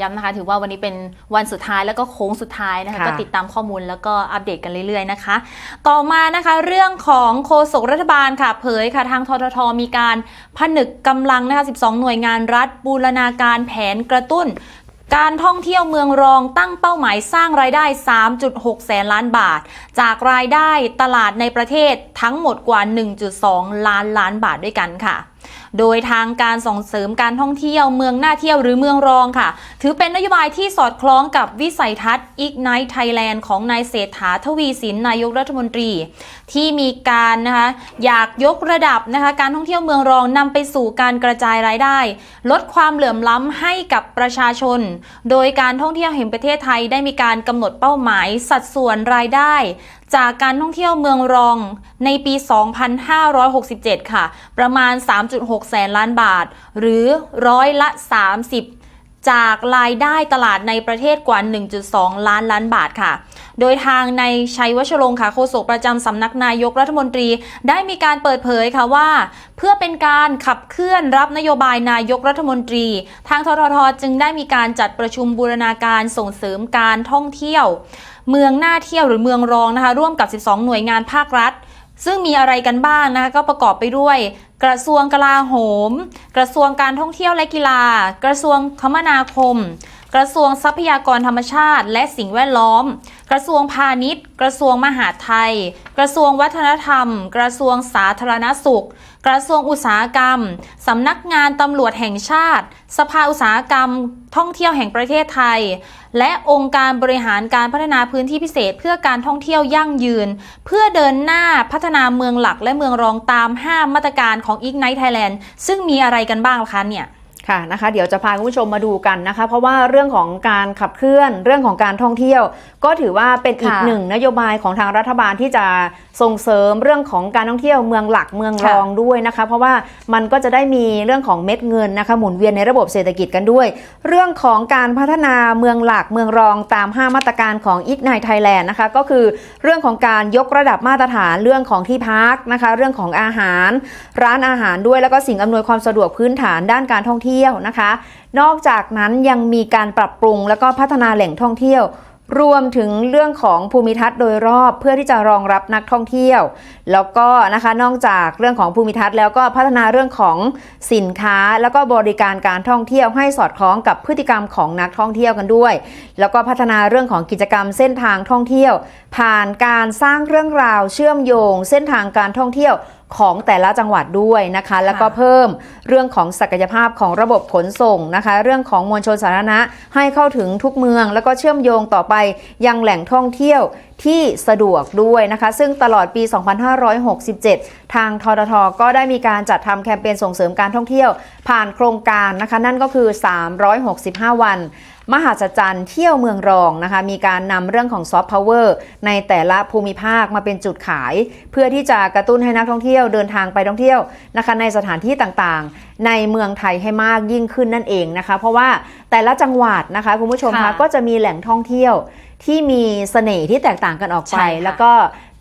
ย้ำนะคะ ถือว่าวันนี้เป็นวันสุดท้ายแล้วก็โค้งสุดท้ายนะคะ ค่ะ ก็ติดตามข้อมูลแล้วก็อัปเดตกันเรื่อยๆนะคะ ต่อมานะคะเรื่องของโฆษกรัฐบาลค่ะ เผยค่ะทางทททมีการผนึกกำลังนะคะ 12 หน่วยงานรัฐ บูรณาการแผนกระตุ้น การท่องเที่ยวเมืองรองตั้งเป้าหมายสร้างรายได้ 3.6 แสนล้านบาท จากรายได้ตลาดในประเทศทั้งหมดกว่า 1.2 ล้านล้านบาทด้วยกันค่ะ โดยทางการส่งเสริมการท่องเที่ยวเมืองน่าเที่ยวหรือเมืองรองค่ะ ถือเป็นนโยบายที่สอดคล้องกับวิสัยทัศน์ Ignite Thailand ของนายเศรษฐาทวีสินนายกรัฐมนตรี ที่มีการนะคะอยากยกระดับนะคะการท่องเที่ยวเมืองรองนำไปสู่การกระจายรายได้ ลดความเหลื่อมล้ำให้กับประชาชน โดยการท่องเที่ยวแห่งประเทศไทยได้มีการกำหนดเป้าหมาย สัดส่วนรายได้ จากการท่องเที่ยวเมืองรองในปี 2567 ค่ะ ประมาณ 3.6 แสนล้านบาท หรือร้อยละ 30จากรายได้ตลาดในประเทศกว่า 1.2 ล้านล้านบาทค่ะ โดยทางในชัยวชรงค์ค่ะโฆษกประจำสำนักนายกรัฐมนตรี ได้มีการเปิดเผยค่ะว่า เพื่อเป็นการขับเคลื่อนรับนโยบายนายกรัฐมนตรี ทางทททจึงได้มีการจัดประชุมบูรณาการส่งเสริมการท่องเที่ยว เมืองน่าเที่ยวหรือเมืองรองนะคะ ร่วมกับ 12 หน่วยงานภาครัฐ ซึ่งมีอะไรกันบ้างนะคะก็ประกอบไปด้วย กระทรวงกลาโหม กระทรวงการท่องเที่ยวและกีฬา กระทรวงคมนาคม กระทรวงทรัพยากรธรรมชาติ และสิ่งแวดล้อม กระทรวงพาณิชย์ กระทรวงมหาดไทย กระทรวงวัฒนธรรม กระทรวงสาธารณสุข กระทรวงอุตสาหกรรม สำนักงานตำรวจแห่งชาติ สภาอุตสาหกรรม ท่องเที่ยวแห่งประเทศไทย และองค์การบริหารการพัฒนาพื้นที่พิเศษ เพื่อการท่องเที่ยวยั่งยืน เพื่อเดินหน้าพัฒนาเมืองหลักและเมืองรองตาม 5 มาตรการของ Ignite Thailand ซึ่งมีอะไรกันบ้างล่ะคะเนี่ย ค่ะนะคะเดี๋ยวจะพาคุณผู้ชมมาดูกันนะคะ เพราะว่าเรื่องของการขับเคลื่อนเรื่องของการท่องเที่ยว ก็ถือว่าเป็นอีกค่ะหนึ่งนโยบายของทางรัฐบาลที่จะส่งเสริมเรื่องของการท่องเที่ยวเมืองหลักเมืองรองด้วยนะคะ เพราะว่ามันก็จะได้มีเรื่องของเม็ดเงินนะคะหมุนเวียนในระบบเศรษฐกิจกันด้วย เรื่องของการพัฒนาเมืองหลักเมืองรองตาม 5 มาตรการของ Ignite Thailand นะคะก็คือเรื่องของการยกระดับมาตรฐานเรื่องของที่พักนะคะ เรื่องของอาหาร ร้านอาหารด้วยแล้วก็สิ่งอำนวยความสะดวกพื้นฐานด้านการท่องเที่ยวนะคะ นอกจากนั้นยังมีการปรับปรุงแล้วก็พัฒนาแหล่งท่องเที่ยว รวมถึงเรื่องของภูมิทัศน์โดยรอบเพื่อที่จะรองรับนักท่องเที่ยว แล้วก็นะคะนอกจากเรื่องของภูมิทัศน์แล้วก็พัฒนาเรื่องของสินค้า แล้วก็บริการการท่องเที่ยวให้สอดคล้องกับพฤติกรรมของนักท่องเที่ยวกันด้วย แล้วก็พัฒนาเรื่องของกิจกรรมเส้นทางท่องเที่ยว ผ่านการสร้างเรื่องราวเชื่อมโยง เส้นทางการท่องเที่ยว ของแต่ละจังหวัดด้วยนะคะ แล้วก็เพิ่มเรื่องของศักยภาพของระบบขนส่งนะคะ เรื่องของมวลชนสาธารณะให้เข้าถึงทุกเมือง แล้วก็เชื่อมโยงต่อไปยังแหล่งท่องเที่ยว ที่สะดวกด้วยนะคะ ซึ่งตลอดปี 2567 ทางทททก็ได้มีการจัดทำแคมเปญส่งเสริมการท่องเที่ยว ผ่านโครงการนะคะ นั่นก็คือ 365 วันมหาศจรรย์เที่ยวเมืองรองนะคะ มีการนำเรื่องของซอฟต์พาวเวอร์ในแต่ละภูมิภาคมาเป็นจุดขาย เพื่อที่จะกระตุ้นให้นักท่องเที่ยวเดินทางไปท่องเที่ยวนะคะในสถานที่ต่างๆ ในเมืองไทยให้มากยิ่งขึ้นนั่นเองนะคะ เพราะว่าแต่ละจังหวัดนะคะคุณผู้ชมคะค่ะก็จะมีแหล่งท่องเที่ยว ที่มีเสน่ห์ที่แตกต่างกันออกใช่ไปค่ะแล้วก็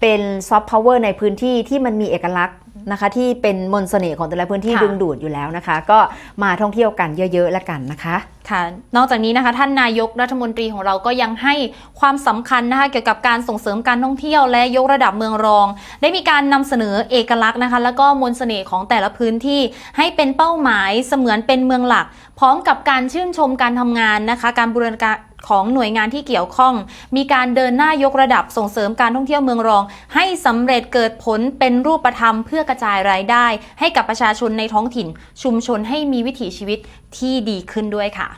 เป็นซอฟต์พาวเวอร์ในพื้นที่ที่มันมีเอกลักษณ์นะคะ ที่เป็นมนต์เสน่ห์ของแต่ละพื้นที่ค่ะดึงดูดอยู่แล้วนะคะ ก็มาท่องเที่ยวกันเยอะๆแล้วกันนะคะค่ะนอกจากนี้นะคะท่านนายกรัฐมนตรีของเราก็ยังให้ความสำคัญนะคะเกี่ยวกับการส่งเสริมการท่องเที่ยวและยกระดับเมืองรอง ได้มีการนำเสนอเอกลักษณ์นะคะ แล้วก็มนต์เสน่ห์ของแต่ละพื้นที่ ให้เป็นเป้าหมายเสมือนเป็นเมืองหลัก พร้อมกับการชื่นชมการทำงานนะคะ การบูรณาการ ของหน่วยงานที่เกี่ยวข้อง มีการเดินหน้ายกระดับส่งเสริมการท่องเที่ยวเมืองรอง ให้สำเร็จเกิดผลเป็นรูปธรรมเพื่อกระจายรายได้ ให้กับประชาชนในท้องถิ่น ชุมชนให้มีวิถีชีวิตที่ดีขึ้นด้วยค่ะ